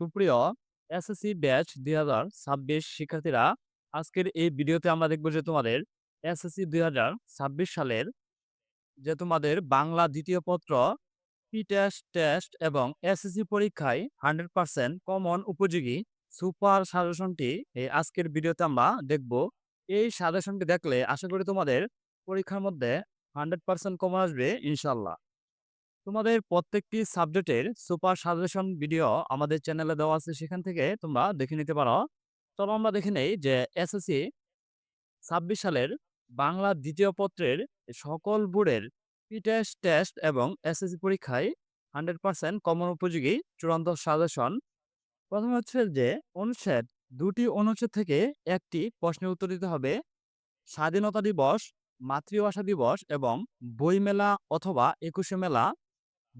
সুপ্রিয় SSC batch দুই হাজার ছাব্বিশ শিক্ষার্থীরা, আজকের এই ভিডিওতে আমরা দেখব যে তোমাদের এসএসসি দুই হাজার ছাব্বিশ সালের যে তোমাদের বাংলা দ্বিতীয় পত্র পি টেস্ট টেস্ট এবং এসএসসি পরীক্ষায় হান্ড্রেড পার্সেন্ট কমন উপযোগী সুপার সাজেশনটি এই আজকের ভিডিওতে আমরা দেখব। এই সাজেশনটি দেখলে আশা করি তোমাদের পরীক্ষার মধ্যে হান্ড্রেড পার্সেন্ট কমন আসবে ইনশাল্লাহ। তোমাদের প্রত্যেকটি সাবজেক্টের সুপার সাজেশন ভিডিও আমাদের চ্যানেলে দেওয়া আছে, সেখান থেকে তোমরা দেখে নিতে পারো। চলো আমরা দেখে নেই যে এসএসসি ছাব্বিশ সালের বাংলা দ্বিতীয় পত্রের সকল বোর্ডের টেস্ট টেস্ট এবং এসএসসি পরীক্ষায় হান্ড্রেড পার্সেন্ট কমন উপযোগী চূড়ান্ত সাজেশন। প্রথমে হচ্ছে যে অনুচ্ছেদ দুটি অনুচ্ছেদ থেকে একটি প্রশ্নের উত্তর দিতে হবে। স্বাধীনতা দিবস, মাতৃভাষা দিবস এবং বইমেলা অথবা একুশে মেলা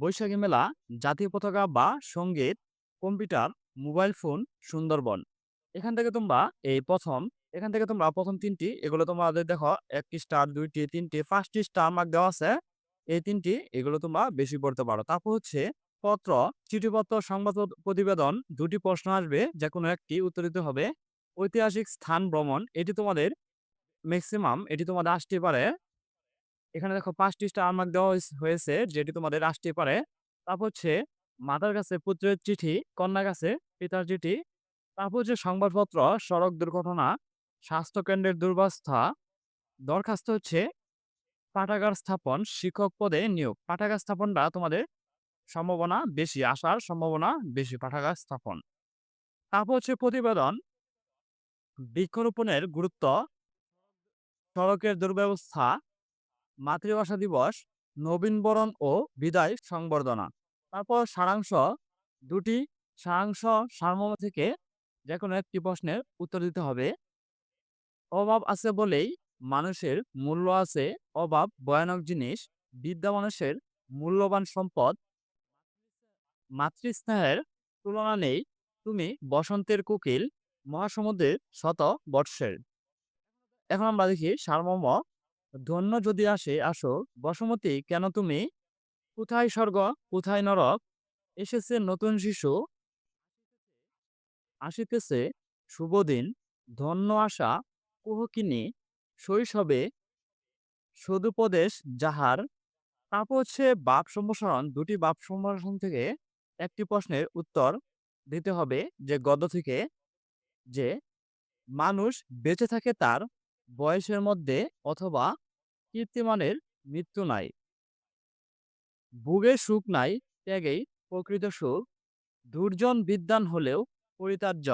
বৈশাখী মেলা, জাতীয় পতাকা বা সংগীত, কম্পিউটার, মোবাইল ফোন, সুন্দরবন। এখান থেকে তোমরা এই প্রথম, এখান থেকে তোমরা প্রথম তিনটি, এগুলো তোমাদের দেখো একটি স্টার দুইটি, তিনটি পাঁচটি স্টার মার্ক দেওয়া আছে। এই তিনটি, এগুলো তোমরা বেশি পড়তে পারো। তারপর হচ্ছে পত্র, চিঠিপত্র, সংবাদ প্রতিবেদন, দুটি প্রশ্ন আসবে যে কোনো একটি উত্তর দিতে হবে। ঐতিহাসিক স্থান ভ্রমণ, এটি তোমাদের ম্যাক্সিমাম এটি তোমাদের আসতে পারে। এখানে দেখো পাঁচটি স্টার মার্ক দেওয়া হয়েছে, যেটি তোমাদের আসতে পারে। তারপর হচ্ছে মাতার কাছে পুত্রের চিঠি কন্যা কাছে পিতার চিঠি। তারপর হচ্ছে সংবাদপত্র, সড়ক দুর্ঘটনা, স্বাস্থ্যকেন্দ্রের দুর্বস্থা। দরখাস্ত হচ্ছে পাঠাগার স্থাপন, শিক্ষক পদে নিয়োগ। পাঠাগার স্থাপনটা তোমাদের সম্ভাবনা বেশি, আসার সম্ভাবনা বেশি, পাঠাগার স্থাপন। তারপর হচ্ছে প্রতিবেদন। বৃক্ষরোপণের গুরুত্ব, সড়কের দুর্ব্যবস্থা। মাতৃভাষা দিবস, নবীনবরণ ও বিদায় সংবর্ধনা। তারপর সারাংশ, দুটি সারাংশ সারমর্ম থেকে যে কোনো একটি প্রশ্নের উত্তর দিতে হবে। অভাব আছে বলেই মানুষের মূল্য আছে। অভাব ভয়ানক জিনিস। বিদ্যা মানুষের মূল্যবান সম্পদ। মাতৃস্নেহের তুলনা নেই। তুমি বসন্তের কোকিল, মহাসমুদ্রের শত বর্ষের এখন আমরা দেখি সারমর্ম ধন্য যদি আসে, আসো। বসমতী, কেন তুমি? কোথায় স্বর্গ? কোথায় নরক? এসেছে নতুন শিশু। আসিতেছে শুভদিন ধন্য আশা, কুহকিনী, শৈশবে সদুপদেশ যাহার। তারপর হচ্ছে বাপ সম্প্রসারণ, দুটি বাপ সম্প্রসারণ থেকে একটি প্রশ্নের উত্তর দিতে হবে যে গদ্য থেকে যে মানুষ বেঁচে থাকে তার বয়সের মধ্যে অথবা কীর্তিমানের মৃত্যু নাই। ভোগের সুখ নাই, ত্যাগেই প্রকৃত সুখ। দুর্জন বিদ্যান হলেও পরিতার্য।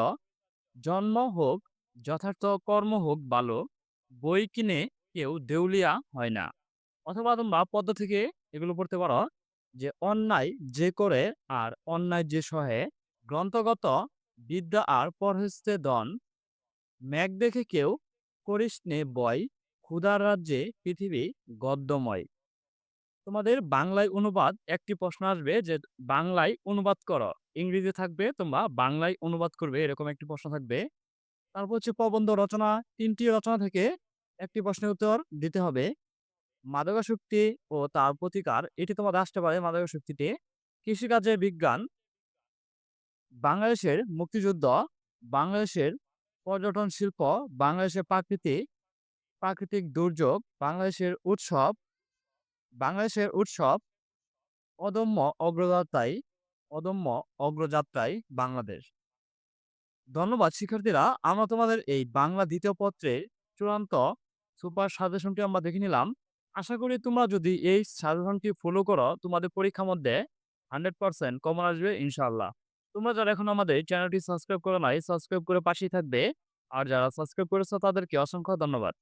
জন্ম হোক, যথার্থ কর্ম হোক ভালো। বই কিনে কেউ দেউলিয়া হয় না। অথবা তোমরা পদ্ম থেকে এগুলো পড়তে পারো যে অন্যায় যে করে আর অন্যায় যে সহে, গ্রন্থগত বিদ্যা আর পরহস্তে দন। ম্যাগ দেখে কেউ করিস নে বয় ক্ষুধার রাজ্যে পৃথিবী গদ্যময়। তোমাদের বাংলায় অনুবাদ, একটি প্রশ্ন আসবে যে বাংলায় অনুবাদ করো। ইংরেজি থাকবে তোমরা বাংলায় অনুবাদ করবে, এরকম একটি প্রশ্ন থাকবে। তারপর হচ্ছে প্রবন্ধ রচনা, তিনটি রচনা থেকে একটি প্রশ্নের উত্তর দিতে হবে। মাদকাশক্তি ও তার প্রতিকার, এটি তোমাদের আসতে পারে মাদকাশক্তিটি কৃষিকাজের বিজ্ঞান, বাংলাদেশের মুক্তিযুদ্ধ, বাংলাদেশের পর্যটন শিল্প, বাংলাদেশের প্রাকৃতিক প্রাকৃতিক দুর্যোগ, বাংলাদেশের উৎসব বাংলাদেশের উৎসব অদম্য অগ্রযাত্রায় অদম্য অগ্রযাত্রায় বাংলাদেশ। ধন্যবাদ শিক্ষার্থীরা, আমরা তোমাদের এই বাংলা দ্বিতীয় পত্রের চূড়ান্ত সুপার সাজেশনটি আমরা দেখে নিলাম। আশা করি তোমরা যদি এই সাজেশনটি ফলো করো, তোমাদের পরীক্ষার মধ্যে হান্ড্রেড পার্সেন্ট কমন আসবে ইনশাল্লাহ তোমরা যারা এখন আমাদের চ্যানেলটি সাবস্ক্রাইব করো নাই, সাবস্ক্রাইব করে পাশেই থাকবে। আর যারা সাবস্ক্রাইব করেছ তাদেরকে অসংখ্য ধন্যবাদ।